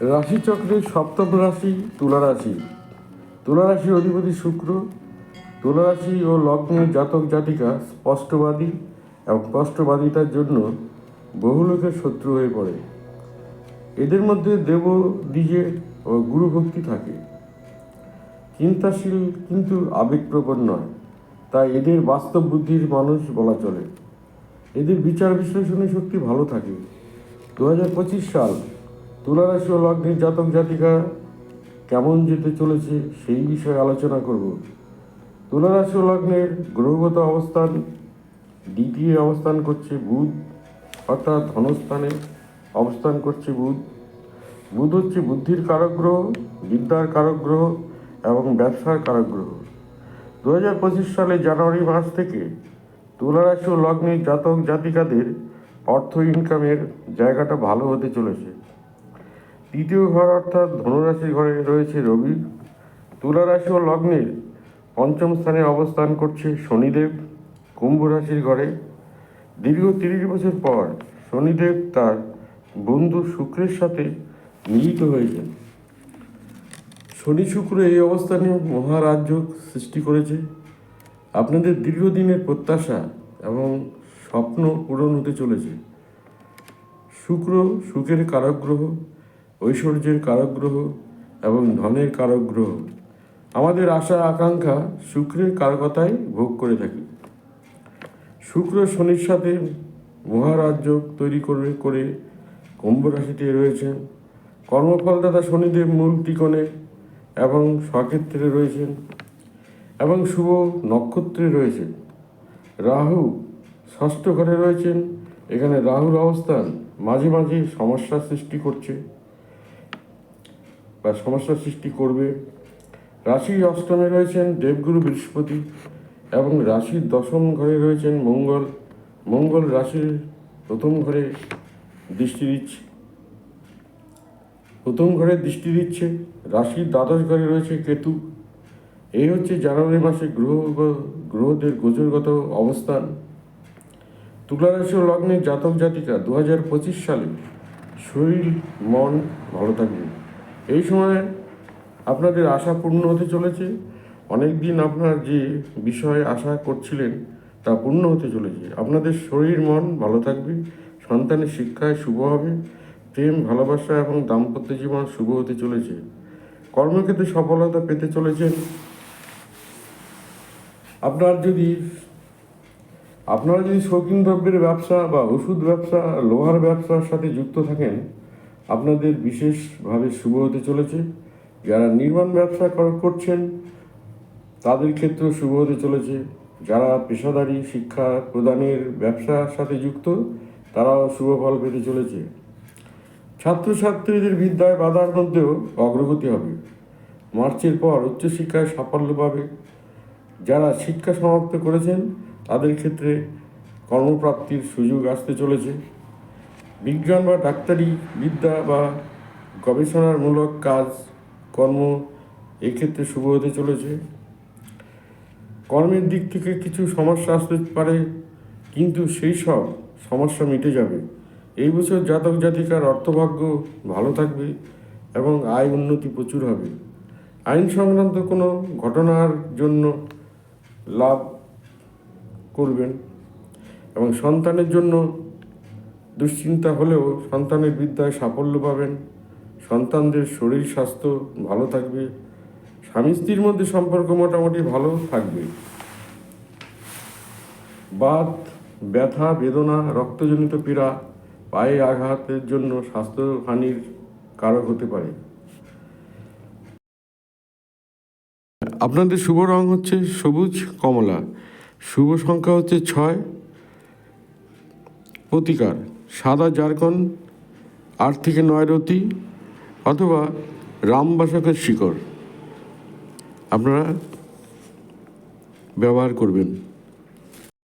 রাশিচক্রের সপ্তম রাশি তুলা রাশি। তুলা রাশির অধিপতি শুক্র। তুলা রাশি ও লগ্নের জাতক জাতিকা স্পষ্টবাদী এবং স্পষ্টবাদিতার জন্য বহু লোকের শত্রু হয়ে পড়ে। এদের মধ্যে দেব, দ্বিজে ও গুরুভক্তি থাকে। চিন্তাশীল কিন্তু আবেগপ্রবণ নয়। তাই এদের বাস্তব বুদ্ধির মানুষ বলা চলে। এদের বিচার বিশ্লেষণী শক্তি ভালো থাকে। দু হাজার পঁচিশ সাল তুলা রাশি ও লগ্নের জাতক জাতিকা কেমন যেতে চলেছে সেই বিষয়ে আলোচনা করব। তুলা রাশি ও লগ্নের গ্রহগত অবস্থান, দ্বিতীয় অবস্থান করছে বুধ, অর্থাৎ ধনস্থানে অবস্থান করছে বুধ। বুধ হচ্ছে বুদ্ধির কারক গ্রহ, বিদ্যার কারক গ্রহ এবং ব্যবসার কারক গ্রহ। দু হাজার পঁচিশ সালে জানুয়ারি মাস থেকে তুলা রাশি ও লগ্নের জাতক জাতিকাদের অর্থ ইনকামের জায়গাটা ভালো হতে চলেছে। তৃতীয় ঘর অর্থাৎ ধনুরাশির ঘরে রয়েছে রবি। তুলা রাশি ও লগ্নের পঞ্চম স্থানে অবস্থান করছে শনিদেব কুম্ভ রাশির ঘরে। দীর্ঘ তিরিশ বছর পর শনিদেব তার বন্ধু শুক্রের সাথে মিলিত হয়েছেন। শনি শুক্র এই অবস্থানে মহারাজ্য সৃষ্টি করেছে। আপনাদের দীর্ঘদিনের প্রত্যাশা এবং স্বপ্ন পূরণ হতে চলেছে। শুক্র সুখের কারক গ্রহ ঐশ্বর্যের কারক গ্রহ এবং ধনের কারক গ্রহ আমাদের আশা, আকাঙ্ক্ষা শুক্রের কারকতায় ভোগ করে থাকি। শুক্র শনির সাথে মহারাজ্য তৈরি করে করে কুম্ভ রাশিতে রয়েছেন। কর্মফলদাতা শনিদেব মূল ত্রিকোণে এবং স্বক্ষেত্রে রয়েছেন এবং শুভ নক্ষত্রে রয়েছেন। রাহু ষষ্ঠ ঘরে রয়েছেন। এখানে রাহুর অবস্থান মাঝে মাঝে সমস্যা সৃষ্টি করছে বা সমস্যা সৃষ্টি করবে। রাশি অষ্টমে রয়েছেন দেবগুরু বৃহস্পতি এবং রাশির দশম ঘরে রয়েছেন মঙ্গল। মঙ্গল রাশির প্রথম ঘরে দৃষ্টি দিচ্ছে। প্রথম ঘরে দৃষ্টি দিচ্ছে রাশির দ্বাদশ ঘরে রয়েছে কেতু। এই হচ্ছে জানুয়ারি মাসে গ্রহ গ্রহদের গোচরগত অবস্থান। তুলা রাশি ও লগ্নের জাতক জাতিকা দু হাজার পঁচিশ সালে শরীর, মন ভালো থাকবে। এই সময় আপনাদের আশা পূর্ণ হতে চলেছে। অনেক দিন আপনার যে বিষয়ে আশা করছিলেন তা পূর্ণ হতে চলেছে। আপনাদের শরীর, মন ভালো থাকবে, সন্তানের শিক্ষায় শুভ হবে, প্রেম, ভালোবাসা এবং দাম্পত্য জীবন শুভ হতে চলেছে। কর্মক্ষেত্রে সফলতা পেতে চলেছেন। আপনার যদি আপনারা যদি শৌখিন দ্রব্যের ব্যবসা বা ওষুধ ব্যবসা, লোহার ব্যবসার সাথে যুক্ত থাকেন, আপনাদের বিশেষভাবে শুভ হতে চলেছে। যারা নির্মাণ ব্যবসা করছেন, তাদের ক্ষেত্রেও শুভ হতে চলেছে। যারা পেশাদারি শিক্ষা প্রদানের ব্যবসার সাথে যুক্ত, তারাও শুভ ফল পেতে চলেছে। ছাত্রছাত্রীদের বিদ্যায় বাধার মধ্যেও অগ্রগতি হবে। মার্চের পর উচ্চশিক্ষায় সাফল্য পাবে। যারা শিক্ষা সমাপ্ত করেছেন তাদের ক্ষেত্রে কর্মপ্রাপ্তির সুযোগ আসতে চলেছে। বিজ্ঞান বা ডাক্তারি বিদ্যা বা গবেষণামূলক কাজ, কর্ম এক্ষেত্রে শুভ হতে চলেছে। কর্মের দিক থেকে কিছু সমস্যা আসতে পারে, কিন্তু সেই সব সমস্যা মিটে যাবে। এই বছর জাতক জাতিকার অর্থভাগ্য ভালো থাকবে এবং আয় উন্নতি প্রচুর হবে। আইন সংক্রান্ত কোনো ঘটনার জন্য লাভ করবেন এবং সন্তানের জন্য দুশ্চিন্তা হলেও সন্তানের বিদ্যায় সাফল্য পাবেন, সন্তানদের শরীর, স্বাস্থ্য ভালো থাকবে, স্বামী স্ত্রীর মধ্যে সম্পর্ক মোটামুটি ভালো থাকবে। বাত, ব্যথা, বেদনা, রক্তজনিত পীড়া, পায়ে আঘাতের জন্য স্বাস্থ্যহানির কারক হতে পারে। আপনাদের শুভ রং হচ্ছে সবুজ কমলা। শুভ সংখ্যা হচ্ছে ছয়। প্রতিকার, সাদা জারকন, আট থেকে নয় রতি, অথবা রামবাসকের শিকড়। আপনারা ব্যবহার করবেন।